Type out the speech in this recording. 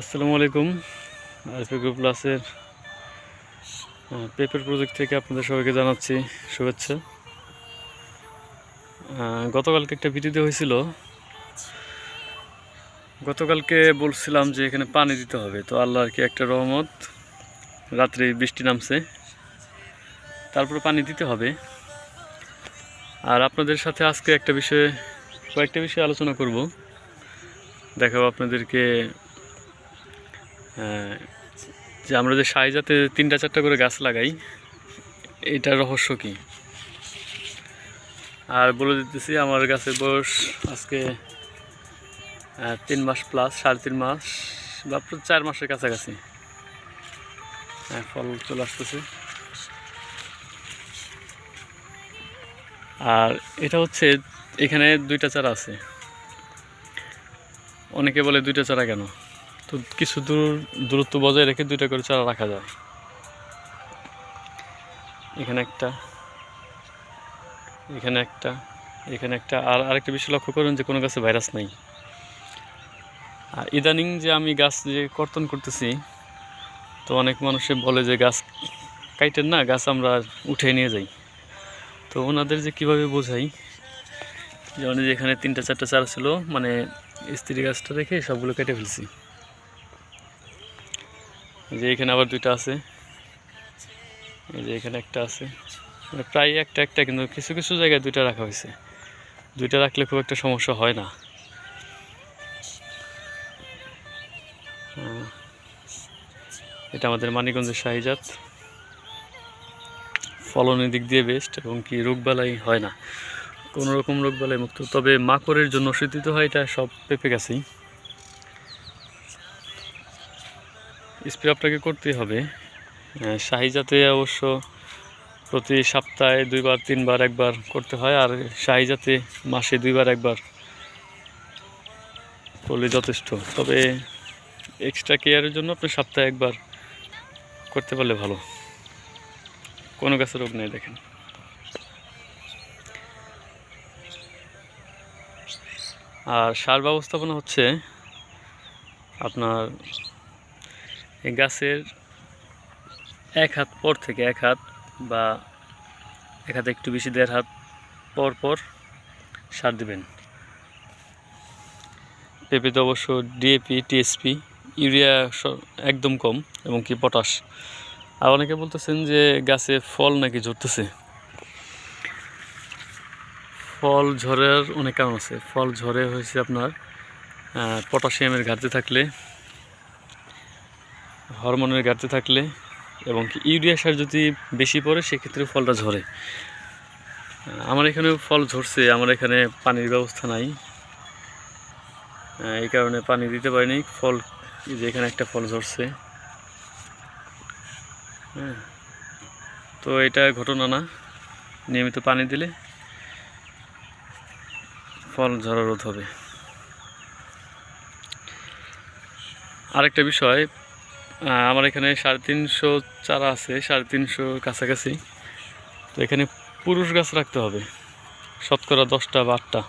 আসসালামু আলাইকুম। RP group প্লাসের পেপার প্রজেক্ট থেকে আপনাদের সবাইকে জানাচ্ছি শুভেচ্ছা। গতকালকে একটা ভিডিও হয়েছিল। গতকালকে বলছিলাম যে এখানে পানি দিতে হবে, তো আল্লাহর কি একটা রহমত, রাত্রে বৃষ্টি নামছে। তারপর পানি দিতে হবে। আর আপনাদের সাথে আজকে একটা বিষয়ে, কয়েকটা বিষয়ে আলোচনা করব। দেখাবো আপনাদেরকে যে আমরা যে সাইজাতে তিনটা চারটা করে গাছ লাগাই এটা রহস্য কি? আর বলে দিতেছি, আমার গাছের বয়স আজকে তিন মাস প্লাস সাড়ে তিন মাস, বা চার মাসের কাছাকাছি। হ্যাঁ ফল চলে আসতেছে। আর এটা হচ্ছে, এখানে দুইটা চারা আছে। অনেকে বলে দুইটা চারা কেন? তো কিছু দূর, দূরত্ব বজায় রেখে দুইটা করে চারা রাখা যায়। এখানে একটা এখানে একটা এখানে একটা, আর আরেকটা বিষয় লক্ষ্য করুন যে কোনো গাছে ভাইরাস নাই। আর ইদানিং যে আমি গাছ যে কর্তন করতেছি, তো অনেক মানুষে বলে যে গাছ কাইটেন না, গাছ আমরা উঠে নিয়ে যাই। তো ওনাদের যে কীভাবে বোঝাই যে এখানে তিনটা, চারটা চারা ছিল মানে স্ত্রী গাছটা রেখে সবগুলো কেটে ফেলছি। যে এখানে আবার দুইটা আছে। এই যে এখানে একটা আছে। মানে প্রায় একটা একটা, কিন্তু কিছু কিছু জায়গায় দুইটা রাখা হয়েছে। দুইটা রাখলে খুব একটা সমস্যা হয় না। এটা আমাদের মানিকগঞ্জের শাহিজাত। ফলনের দিক দিয়ে বেস্ট এবং কি রোগবালাই হয় না। কোনো রকম রোগবালাই মুক্ত। তবে মাকড়ের জন্য অসুস্থিত হয়, এটা সব পেঁপে গাছেই। স্প্রে আপনাকে করতেই হবে। আহ, শাহি জাতে অবশ্য প্রতি সপ্তাহে দুইবার তিনবার একবার করতে হয় আর শাহি জাতে মাসে দুইবার একবার করলে যথেষ্ট। তবে এক্সট্রা কেয়ারের জন্য আপনি সপ্তাহে একবার করতে পারলে ভালো। কোনো গাছের রোগ নেই দেখেন। আর সার ব্যবস্থাপনা হচ্ছে আপনার এই গাছের এক হাত পর থেকে এক হাত বা এক হাতে একটু বেশি দেড় হাত পর পর সার দেবেন। পেঁপেতে অবশ্য ডিএপি টিএসপি ইউরিয়া একদম কম এবং কি পটাশ। আর অনেকে বলতেছেন যে গাছে ফল নাকি ঝরতেছে। ফল ঝরার অনেক কারণ আছে। ফল ঝরে হয়েছে আপনার পটাশিয়ামের ঘাটতি থাকলে হরমোনের ঘাটতি থাকলে এবং ইউরিয়া সার যদি বেশি পড়ে সেক্ষেত্রে ফলটা ঝরে। আমার এখানে ফল ঝরছে, আমার এখানে পানির ব্যবস্থা নাই। এই কারণে পানি দিতে পারিনি। ফল যে এখানে একটা ফল ঝরছে। হ্যাঁ তো এটা ঘটনা না। নিয়মিত পানি দিলে ফল ঝরা রোধ হবে। আরেকটা বিষয় আমার এখানে সাড়ে তিনশো চারা আছে, সাড়ে তিনশো কাছাকাছি। তো এখানে পুরুষ গাছ রাখতে হবে। শতকরা দশটা বা আটটা।